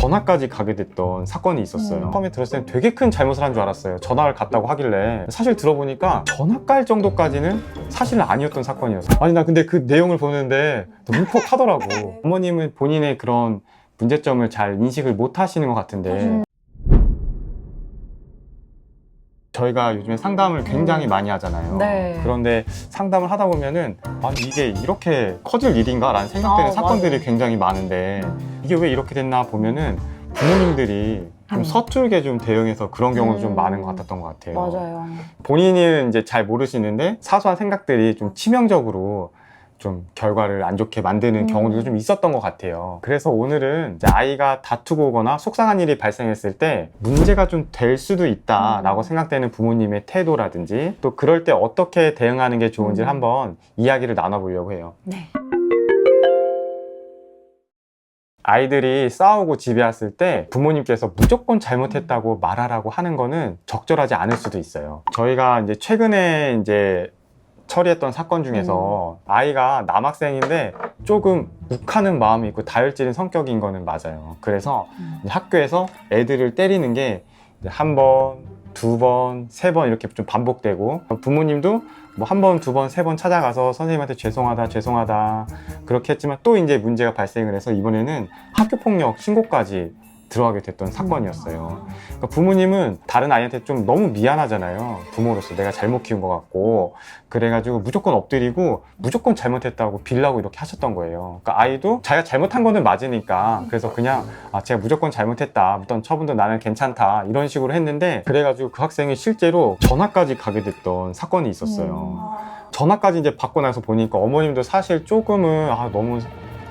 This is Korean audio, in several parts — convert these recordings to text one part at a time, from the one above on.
전화까지 가게 됐던 사건이 있었어요. 음. 처음에 들었을 땐 되게 큰 잘못을 한 줄 알았어요. 전화를 갔다고 하길래 사실 들어보니까 전화 깔 정도까지는 사실은 아니었던 사건이었어요. 아니 나 근데 그 내용을 보는데 울컥하더라고. 어머님은 본인의 그런 문제점을 잘 인식을 못 하시는 것 같은데 음. 저희가 요즘에 상담을 굉장히 많이 하잖아요. 네. 그런데 상담을 하다 보면은 아니 이게 이렇게 커질 일인가라는 생각되는 아, 사건들이 맞아요. 굉장히 많은데 이게 왜 이렇게 됐나 보면은 부모님들이 좀 음. 서툴게 좀 대응해서 그런 경우도 좀 음. 많은 것 같았던 것 같아요. 맞아요. 본인은 이제 잘 모르시는데 사소한 생각들이 좀 치명적으로 좀 결과를 안 좋게 만드는 음. 경우도 좀 있었던 것 같아요. 그래서 오늘은 이제 아이가 다투고 오거나 속상한 일이 발생했을 때 문제가 좀 될 수도 있다라고 음. 생각되는 부모님의 태도라든지 또 그럴 때 어떻게 대응하는 게 좋은지 를 음. 한번 이야기를 나눠보려고 해요. 네. 아이들이 싸우고 집에 왔을 때 부모님께서 무조건 잘못했다고 말하라고 하는 거는 적절하지 않을 수도 있어요. 저희가 이제 최근에 이제 처리했던 사건 중에서 아이가 남학생인데 조금 욱하는 마음이 있고 다혈질인 성격인 거는 맞아요. 그래서 음. 이제 학교에서 애들을 때리는 게 한 번, 두 번, 세 번 이렇게 좀 반복되고 부모님도 뭐 한 번, 두 번, 세 번 찾아가서 선생님한테 죄송하다, 죄송하다 그렇게 했지만 또 이제 문제가 발생을 해서 이번에는 학교 폭력 신고까지 들어가게 됐던 사건이었어요. 그러니까 부모님은 다른 아이한테 좀 너무 미안하잖아요. 부모로서 내가 잘못 키운 것 같고 그래가지고 무조건 엎드리고 무조건 잘못했다고 빌라고 이렇게 하셨던 거예요. 그러니까 아이도 자기가 잘못한 거는 맞으니까 그래서 그냥 아 제가 무조건 잘못했다. 어떤 처분도 나는 괜찮다. 이런 식으로 했는데 그래가지고 그 학생이 실제로 전학까지 가게 됐던 사건이 있었어요. 전화까지 이제 받고 나서 보니까 어머님도 사실 조금은 아 너무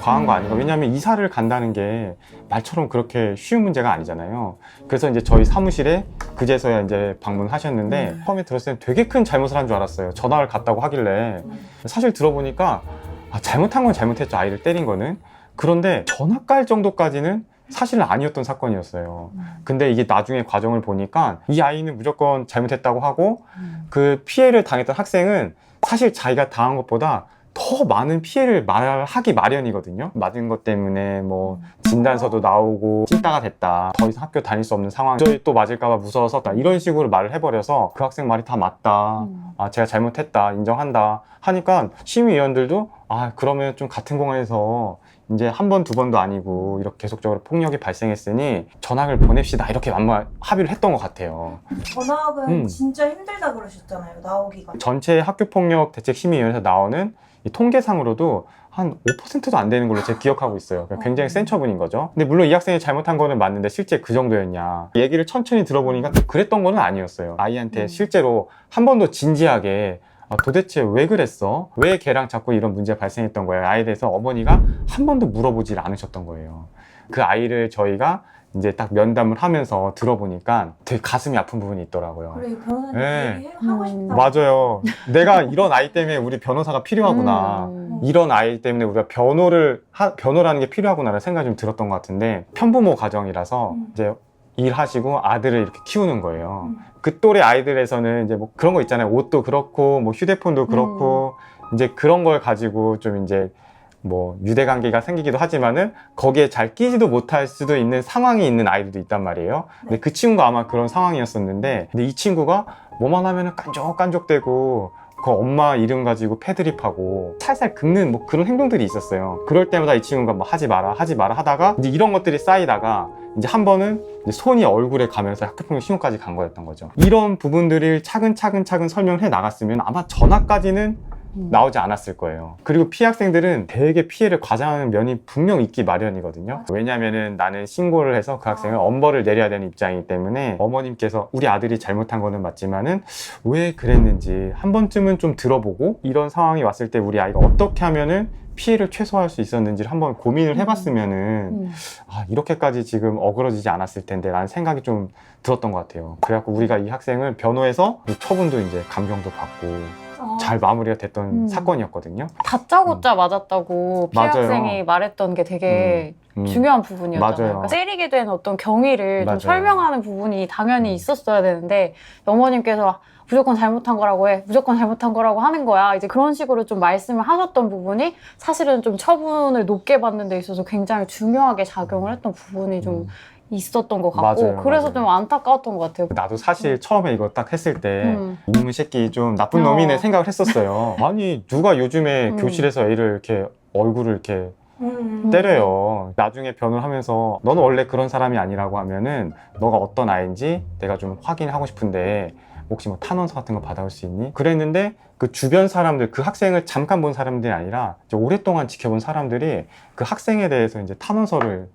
과한 거 아닌가. 왜냐하면 이사를 간다는 게 말처럼 그렇게 쉬운 문제가 아니잖아요. 그래서 이제 저희 사무실에 그제서야 이제 방문하셨는데 음. 처음에 들었을 땐 되게 큰 잘못을 한 줄 알았어요. 전화를 갔다고 하길래. 사실 들어보니까 아, 잘못한 건 잘못했죠. 아이를 때린 거는. 그런데 전화 깔 정도까지는 사실은 아니었던 사건이었어요. 근데 이게 나중에 과정을 보니까 이 아이는 무조건 잘못했다고 하고 음. 그 피해를 당했던 학생은 사실 자기가 당한 것보다 더 많은 피해를 말하기 마련이거든요. 맞은 것 때문에 뭐 진단서도 나오고 찐따가 됐다. 더 이상 학교 다닐 수 없는 상황. 저희 또 맞을까봐 무서워서 이런 식으로 말을 해버려서 그 학생 말이 다 맞다. 음. 아 제가 잘못했다. 인정한다. 하니까 심의위원들도 아 그러면 좀 같은 공간에서 이제 한 번 두 번도 아니고 이렇게 계속적으로 폭력이 발생했으니 전학을 보냅시다 이렇게 만마 합의를 했던 것 같아요. 전학은 음. 진짜 힘들다 그러셨잖아요. 나오기가. 전체 학교폭력 대책심의위원회에서 나오는 이 통계상으로도 한 5%도 안 되는 걸로 제가 기억하고 있어요. 그러니까 굉장히 센 처분인 거죠. 근데 물론 이 학생이 잘못한 거는 맞는데 실제 그 정도였냐. 얘기를 천천히 들어보니까 또 그랬던 거는 아니었어요. 아이한테 음. 실제로 한번더 진지하게 아, 도대체 왜 그랬어? 왜 걔랑 자꾸 이런 문제가 발생했던 거예요? 아이에 대해서 어머니가 한 번도 물어보질 않으셨던 거예요. 그 아이를 저희가 이제 딱 면담을 하면서 들어보니까 되게 가슴이 아픈 부분이 있더라고요. 그래 변호사님 네. 얘기 하고 음. 싶다. 맞아요. 내가 이런 아이 때문에 우리 변호사가 필요하구나. 음. 이런 아이 때문에 우리가 변호를 하- 변호라는 게 필요하구나라는 생각이 좀 들었던 것 같은데 편부모 가정이라서 음. 이제 일하시고 아들을 이렇게 키우는 거예요. 음. 그 또래 아이들에서는 이제 뭐 그런 거 있잖아요. 옷도 그렇고 뭐 휴대폰도 그렇고 이제 그런 걸 가지고 좀 이제 뭐 유대 관계가 생기기도 하지만은 거기에 잘 끼지도 못할 수도 있는 상황이 있는 아이들도 있단 말이에요. 근데 그 친구가 아마 그런 상황이었었는데 근데 이 친구가 뭐만 하면은 깐족깐족대고 그 엄마 이름 가지고 패드립하고 살살 긁는 뭐 그런 행동들이 있었어요. 그럴 때마다 이 친구가 뭐 하지 마라 하지 마라 하다가 이제 이런 것들이 쌓이다가 이제 한 번은 이제 손이 얼굴에 가면서 학교폭력 신고까지 간 거였던 거죠. 이런 부분들을 차근차근 차근 설명을 해 나갔으면 아마 전화까지는 음. 나오지 않았을 거예요. 그리고 피해 학생들은 되게 피해를 과장하는 면이 분명 있기 마련이거든요. 왜냐면은 나는 신고를 해서 그 학생을 엄벌을 내려야 되는 입장이기 때문에 어머님께서 우리 아들이 잘못한 거는 맞지만은 왜 그랬는지 한 번쯤은 좀 들어보고 이런 상황이 왔을 때 우리 아이가 어떻게 하면은 피해를 최소화할 수 있었는지를 한번 고민을 해봤으면은 음. 아, 이렇게까지 지금 어그러지지 않았을 텐데 라는 생각이 좀 들었던 것 같아요. 그래갖고 우리가 이 학생을 변호해서 처분도 이제 감경도 받고 어. 잘 마무리가 됐던 음. 사건이었거든요. 다짜고짜 맞았다고 피해 맞아요. 학생이 말했던 게 되게 음. 중요한 부분이었잖아요. 맞아요. 그러니까 때리게 된 어떤 경위를 맞아요. 좀 설명하는 부분이 당연히 있었어야 되는데 어머님께서 무조건 잘못한 거라고 해. 무조건 잘못한 거라고 하는 거야. 이제 그런 식으로 좀 말씀을 하셨던 부분이 사실은 좀 처분을 높게 받는 데 있어서 굉장히 중요하게 작용을 했던 부분이 좀 있었던 것 같고 음. 맞아요, 그래서 맞아요. 좀 안타까웠던 것 같아요. 나도 사실 처음에 이거 딱 했을 때 음. 이놈의 새끼 좀 나쁜 어. 놈이네 생각을 했었어요. 아니 누가 요즘에 음. 교실에서 애를 이렇게 얼굴을 이렇게 음. 때려요. 나중에 변을 하면서 너는 원래 그런 사람이 아니라고 하면은 너가 어떤 아이인지 내가 좀 확인하고 싶은데 혹시 뭐 탄원서 같은 거 받아올 수 있니? 그랬는데 그 주변 사람들 그 학생을 잠깐 본 사람들이 아니라 이제 오랫동안 지켜본 사람들이 그 학생에 대해서 이제 탄원서를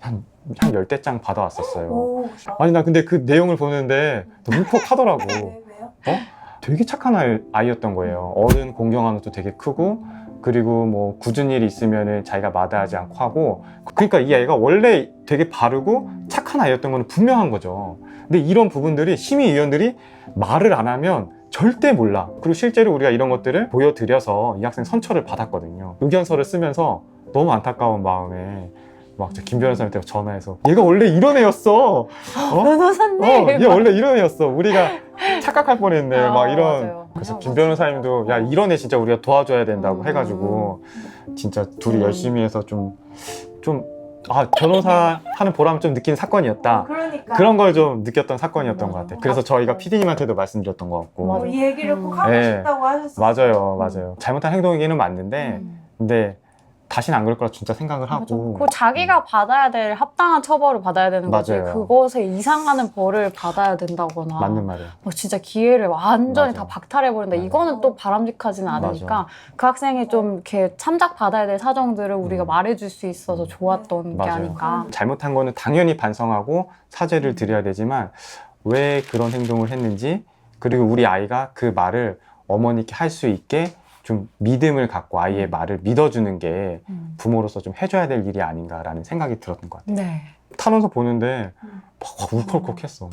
한, 한 열대 장 받아왔었어요. 오, 아니 나 근데 그 내용을 보는데 울컥하더라고. 왜, 왜요? 되게 착한 아이, 아이였던 거예요. 어른 공경하는 것도 되게 크고 그리고 뭐 굳은 일이 있으면은 자기가 마다하지 않고 하고 그러니까 이 아이가 원래 되게 바르고 착한 아이였던 거는 분명한 거죠. 근데 이런 부분들이 심의위원들이 말을 안 하면 절대 몰라. 그리고 실제로 우리가 이런 것들을 보여드려서 이 학생 선처를 받았거든요. 의견서를 쓰면서 너무 안타까운 마음에 막저김 변호 사한테 전화해서 얘가 원래 이런 애였어. 어? 변호사님. 어, 얘 원래 이런 애였어. 우리가 착각할 뻔했네. 아, 막 이런. 맞아요. 그래서 아, 김. 변호사님도 야 이런 애 진짜 우리가 도와줘야 된다고 음. 해가지고 진짜 둘이 음. 열심히 해서 좀 좀 아 변호사 하는 보람 좀 느낀 사건이었다. 그러니까 그런 걸 좀 느꼈던 사건이었던 맞아. 것 같아요. 그래서 저희가 PD님한테도 말씀드렸던 것 같고. 맞아. 뭐이 얘기를 꼭 하고 네. 싶다고 하셨어요. 맞아요, 맞아요. 잘못한 행동이기는 맞는데, 음. 근데 다시는 안 그럴 거라 진짜 생각을 맞아. 하고. 그 자기가 받아야 될 합당한 처벌을 받아야 되는 거지. 맞아요. 그것에 이상하는 벌을 받아야 된다거나. 맞는 말이에요. 뭐 진짜 기회를 완전히 맞아요. 다 박탈해 버린다. 맞아요. 이거는 또 바람직하지는 않으니까 그 학생이 좀 이렇게 참작 받아야 될 사정들을 우리가 음. 말해줄 수 있어서 좋았던 게 맞아요. 아닌가. 잘못한 거는 당연히 반성하고 사죄를 드려야 되지만 왜 그런 행동을 했는지 그리고 우리 아이가 그 말을 어머니께 할 수 있게 좀 믿음을 갖고 아이의 말을 믿어주는 게 음. 부모로서 좀 해줘야 될 일이 아닌가라는 생각이 들었던 것 같아요. 네. 탄원서 보는데 음. 막 울컥울컥했어.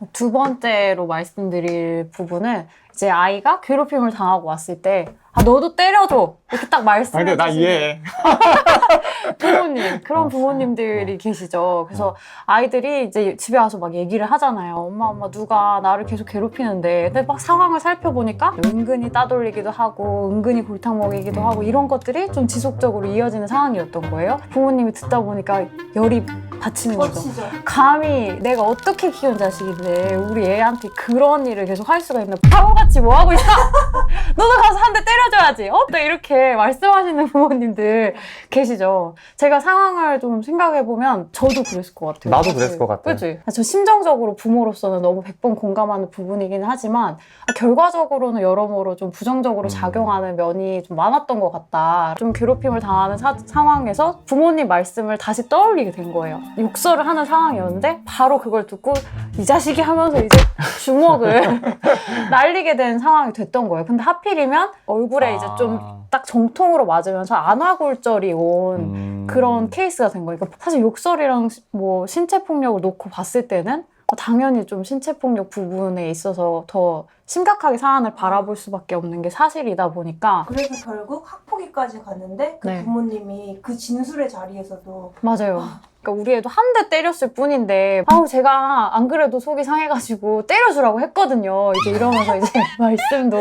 막. 두 번째로 말씀드릴 부분은 이제 아이가 괴롭힘을 당하고 왔을 때 아, 너도 때려줘! 이렇게 딱 아, 말씀해 근데 나 주시는 이해해. 부모님 그런 어. 부모님들이 계시죠. 그래서 아이들이 이제 집에 와서 막 얘기를 하잖아요. 엄마 엄마 누가 나를 계속 괴롭히는데 근데 막 상황을 살펴보니까 은근히 따돌리기도 하고 은근히 골탕 먹이기도 하고 이런 것들이 좀 지속적으로 이어지는 상황이었던 거예요. 부모님이 듣다 보니까 열이 받치는 거죠. 거치죠. 감히 내가 어떻게 키운 자식인데 우리 애한테 그런 일을 계속 할 수가 있나 바보같이 뭐 하고 있어 너도 가서 한 대 때려줘야지 어? 또 이렇게 말씀하시는 부모님들 계시죠 제가 상황을 좀 생각해 보면 저도 그랬을 것 같아요 나도. 그랬을 것 같아. 그치? 저 심정적으로 부모로서는 너무 100번 공감하는 부분이긴 하지만 결과적으로는 여러모로 좀 부정적으로 음. 작용하는 면이 좀 많았던 것 같다 좀 괴롭힘을 당하는 사- 상황에서 부모님 말씀을 다시 떠올리게 된 거예요 욕설을 하는 상황이었는데 바로 그걸 듣고 이 자식이 하면서 이제 주먹을 날리게 된 상황이 됐던 거예요. 근데 하필이면 얼굴에 이제 좀 딱 정통으로 맞으면서 안화골절이 온 음. 그런 케이스가 된 거예요. 그러니까 사실 욕설이랑 시- 뭐 신체 폭력을 놓고 봤을 때는 당연히 좀 신체 폭력 부분에 있어서 더 심각하게 사안을 바라볼 수밖에 없는 게 사실이다 보니까 그래서 결국 학폭위까지 갔는데 그 네. 부모님이 그 진술의 자리에서도 맞아요. 그러니까 우리 애도 한 대 때렸을 뿐인데 아우 제가 안 그래도 속이 상해가지고 때려주라고 했거든요. 이제 이러면서 이제 말씀도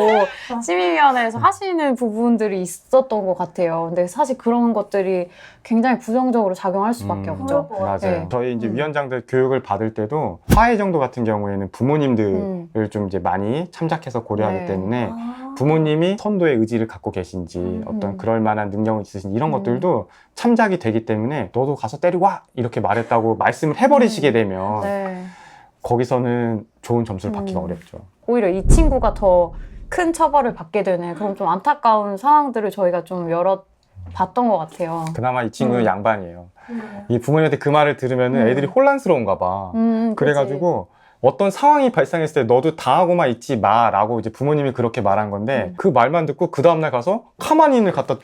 시민위원회에서 하시는 부분들이 있었던 것 같아요. 근데 사실 그런 것들이 굉장히 부정적으로 작용할 수밖에 음. 없죠. 맞아요. 네. 저희 이제 음. 위원장들 교육을 받을 때도 화해 정도 같은 경우에는 부모님들을 음. 좀 이제 많이 참작해서 고려하기 네. 때문에 아. 부모님이 선도의 의지를 갖고 계신지 음. 어떤 그럴 만한 능력이 있으신지 이런 음. 것들도 참작이 되기 때문에 너도 가서 때리고 와 이렇게 말했다고 말씀을 해버리시게 되면 네. 거기서는 좋은 점수를 받기가 음. 어렵죠. 오히려 이 친구가 더 큰 처벌을 받게 되는 그런 좀 안타까운 상황들을 저희가 좀 여러 봤던 것 같아요. 그나마 이 친구는 음. 양반이에요. 음. 이 부모님한테 그 말을 들으면 음. 애들이 혼란스러운가 봐. 음, 그치. 그래가지고 어떤 상황이 발생했을 때 너도 당하고만 있지 마라고 이제 부모님이 그렇게 말한 건데 음. 그 말만 듣고 그 다음날 가서 카마닌을 갖다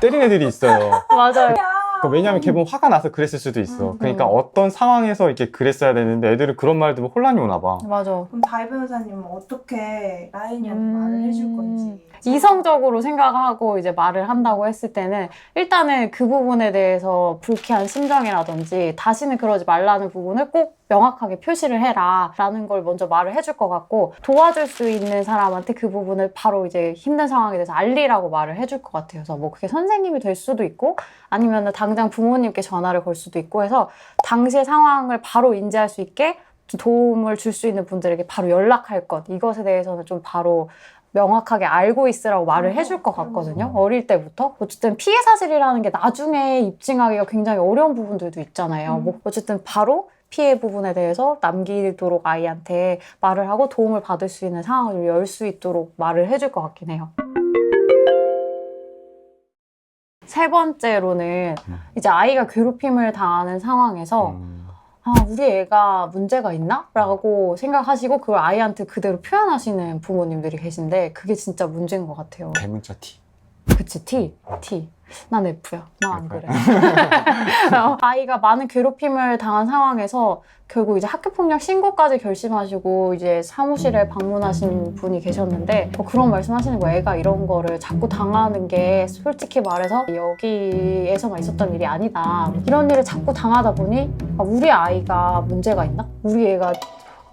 때린 애들이 있어요. 맞아요. 야 그러니까 왜냐하면 걔 보면 화가 나서 그랬을 수도 있어. 음. 그러니까 음. 어떤 상황에서 이렇게 그랬어야 되는데 애들은 그런 말 들으면 혼란이 오나 봐. 맞아. 그럼 다이 변호사님은 어떻게 라인이한테 음. 말을 해줄 건지 이성적으로 생각하고 이제 말을 한다고 했을 때는 일단은 그 부분에 대해서 불쾌한 심정이라든지 다시는 그러지 말라는 부분을 꼭 명확하게 표시를 해라 라는 걸 먼저 말을 해줄 것 같고 도와줄 수 있는 사람한테 그 부분을 바로 이제 힘든 상황에 대해서 알리라고 말을 해줄 것 같아요. 그래서 뭐 그게 선생님이 될 수도 있고 아니면 당장 부모님께 전화를 걸 수도 있고 해서 당시의 상황을 바로 인지할 수 있게 도움을 줄 수 있는 분들에게 바로 연락할 것 이것에 대해서는 좀 바로 명확하게 알고 있으라고 말을 해줄 것 같거든요. 어릴 때부터. 어쨌든 피해 사실이라는 게 나중에 입증하기가 굉장히 어려운 부분들도 있잖아요. 음. 뭐 어쨌든 바로 피해 부분에 대해서 남기도록 아이한테 말을 하고 도움을 받을 수 있는 상황을 열 수 있도록 말을 해줄 것 같긴 해요. 세 번째로는 음. 이제 아이가 괴롭힘을 당하는 상황에서 음. 아, 우리 애가 문제가 있나? 라고 생각하시고 그걸 아이한테 그대로 표현하시는 부모님들이 계신데 그게 진짜 문제인 것 같아요. 대문자 T. 그치, T. T. 난 F야. 나 안 그래. 어, 아이가 많은 괴롭힘을 당한 상황에서 결국 이제 학교폭력 신고까지 결심하시고 이제 사무실에 방문하신 분이 계셨는데 뭐 그런 말씀 하시는 거예요. 애가 이런 거를 자꾸 당하는 게 솔직히 말해서 여기에서만 있었던 일이 아니다. 이런 일을 자꾸 당하다 보니 아, 우리 아이가 문제가 있나? 우리 애가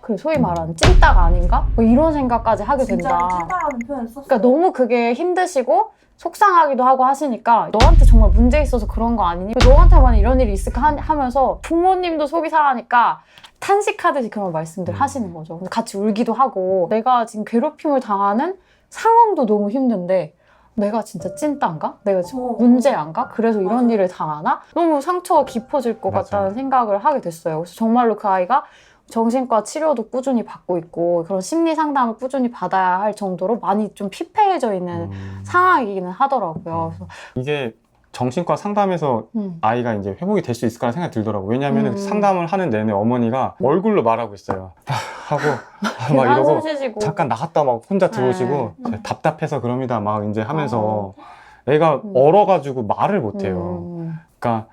그 소위 말하는 찐따가 아닌가? 뭐 이런 생각까지 하게 진짜 된다. 찐따라는 표현 썼어요. 그러니까 너무 그게 힘드시고 속상하기도 하고 하시니까 너한테 정말 문제 있어서 그런 거 아니니? 왜 너한테만 이런 일이 있을까 하- 하면서 부모님도 속이 상하니까 탄식하듯이 그런 말씀들 음. 하시는 거죠. 같이 울기도 하고 내가 지금 괴롭힘을 당하는 상황도 너무 힘든데 내가 진짜 찐따인가? 내가 지금 어. 문제인가? 그래서 이런 맞아. 일을 당하나? 너무 상처가 깊어질 것 맞아요. 같다는 생각을 하게 됐어요. 그래서 정말로 그 아이가 정신과 치료도 꾸준히 받고 있고 그런 심리 상담을 꾸준히 받아야 할 정도로 많이 좀 피폐해져 있는 음. 상황이기는 하더라고요. 그래서 이게 정신과 상담에서 음. 아이가 이제 회복이 될 수 있을까라는 생각이 들더라고요. 왜냐하면 음. 상담을 하는 내내 어머니가 얼굴로 말하고 있어요. 아, 하고 아, 막 이러고 쉬시고 잠깐 나갔다 막 혼자 들어오시고 네. 답답해서 그럽니다. 막 이제 하면서 애가 음. 얼어가지고 말을 못해요. 음. 그러니까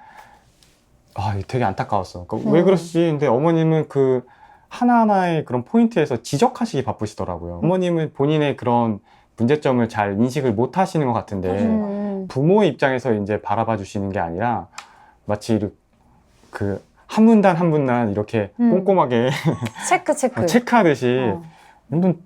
아 되게 안타까웠어. 그러니까 음. 왜 그러시지? 근데 어머님은 그 하나하나의 그런 포인트에서 지적하시기 바쁘시더라고요. 어머님은 본인의 그런 문제점을 잘 인식을 못 하시는 것 같은데 음. 부모의 입장에서 이제 바라봐 주시는 게 아니라 마치 그 한 문단 한 문단 이렇게 음. 꼼꼼하게 체크 체크. 체크하듯이 어. 넌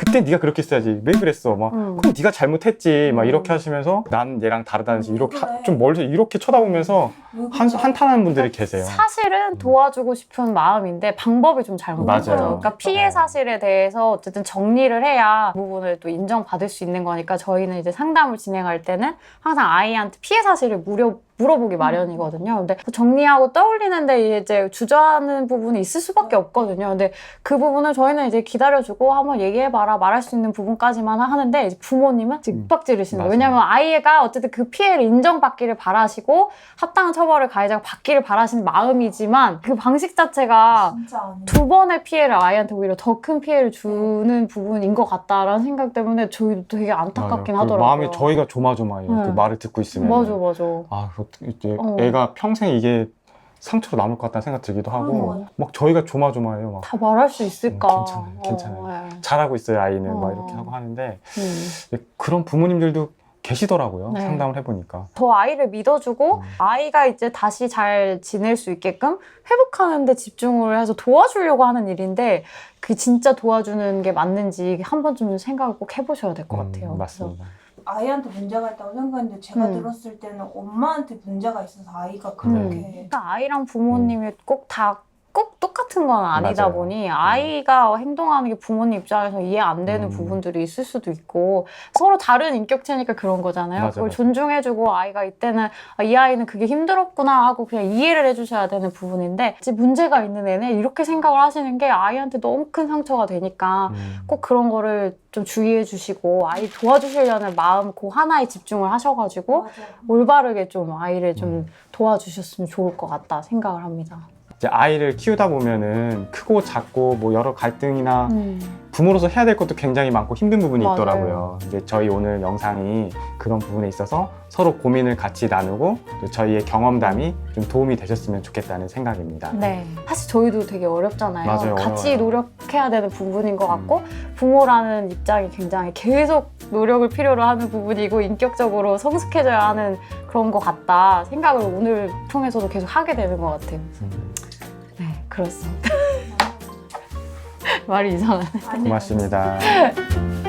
그때 네가 그렇게 했어야지 왜 그랬어 막 음. 그럼 네가 잘못했지 막 음. 이렇게 하시면서 난 얘랑 다르다는 지 이렇게 하- 그래. 좀 멀리서 이렇게 쳐다보면서 왜 한? 한탄하는 분들이 계세요. 사실은 도와주고 싶은 마음인데 방법이 좀 잘못된 맞아요. 거죠. 그러니까 피해 사실에 대해서 어쨌든 정리를 해야 그 부분을 또 인정받을 수 있는 거니까 저희는 이제 상담을 진행할 때는 항상 아이한테 피해 사실을 무려 물어보기 마련이거든요. 근데 정리하고 떠올리는데 이제 주저하는 부분이 있을 수밖에 없거든요. 근데 그 부분을 저희는 이제 기다려주고 한번 얘기해봐라 말할 수 있는 부분까지만 하는데 이제 부모님은 지금 음. 거예요. 맞아요. 왜냐면 아이가 어쨌든 그 피해를 인정받기를 바라시고 합당한 처벌을 가해자가 받기를 바라시는 마음이지만 그 방식 자체가. 두 번의 피해를 아이한테 오히려 더 큰 피해를 주는 부분인 것 같다라는 생각 때문에 저희도 되게 안타깝긴 맞아요. 그 하더라고요. 마음이 저희가 조마조마해요. 네. 그 말을 듣고 있으면. 맞아 맞아. 아, 이제 어. 애가 평생 이게 상처로 남을 것 같다는 생각 들기도 하고 음. 막 저희가 조마조마해요. 막 다 말할 수 있을까? 음, 괜찮아요, 괜찮아요. 어, 네. 잘하고 있어요 아이는 막 어. 이렇게 하고 하는데 음. 그런 부모님들도 계시더라고요. 네. 상담을 해보니까. 더 아이를 믿어주고 음. 아이가 이제 다시 잘 지낼 수 있게끔 회복하는데 집중을 해서 도와주려고 하는 일인데 그 진짜 도와주는 게 맞는지 한 번쯤 생각을 꼭 해보셔야 될것 음, 같아요. 맞습니다. 아이한테 문제가 있다고 생각했는데 제가 음. 들었을 때는 엄마한테 문제가 있어서 아이가 그래서, 그렇게 음. 그러니까 아이랑 부모님이 꼭 다 꼭 똑같은 건 아니다 맞아요. 보니 아이가 행동하는 게 부모님 입장에서 이해 안 되는 음. 부분들이 있을 수도 있고 서로 다른 인격체니까 그런 거잖아요. 맞아요, 그걸 맞아요. 존중해주고 아이가 이때는 아, 이 아이는 그게 힘들었구나 하고 그냥 이해를 해주셔야 되는 부분인데 이제 문제가 있는 애는 이렇게 생각을 하시는 게 아이한테 너무 큰 상처가 되니까 음. 꼭 그런 거를 좀 주의해 주시고 아이 도와주시려는 마음 그 하나에 집중을 하셔가지고 맞아. 올바르게 좀 아이를 좀 음. 도와주셨으면 좋을 것 같다 생각을 합니다. 이제 아이를 키우다 보면은 크고 작고 뭐 여러 갈등이나 음. 부모로서 해야 될 것도 굉장히 많고 힘든 부분이 맞아요. 있더라고요. 이제 저희 오늘 영상이 그런 부분에 있어서 서로 고민을 같이 나누고 또 저희의 경험담이 좀 도움이 되셨으면 좋겠다는 생각입니다. 네. 사실 저희도 되게 어렵잖아요. 맞아요, 같이 어려워요. 음. 노력해야 되는 부분인 것 같고 부모라는 입장이 굉장히 계속 노력을 필요로 하는 부분이고 인격적으로 성숙해져야 하는 그런 것 같다 생각을 오늘 통해서도 계속 하게 되는 것 같아요. 음, 네, 그렇습니다. 말이 이상하네. 고맙습니다.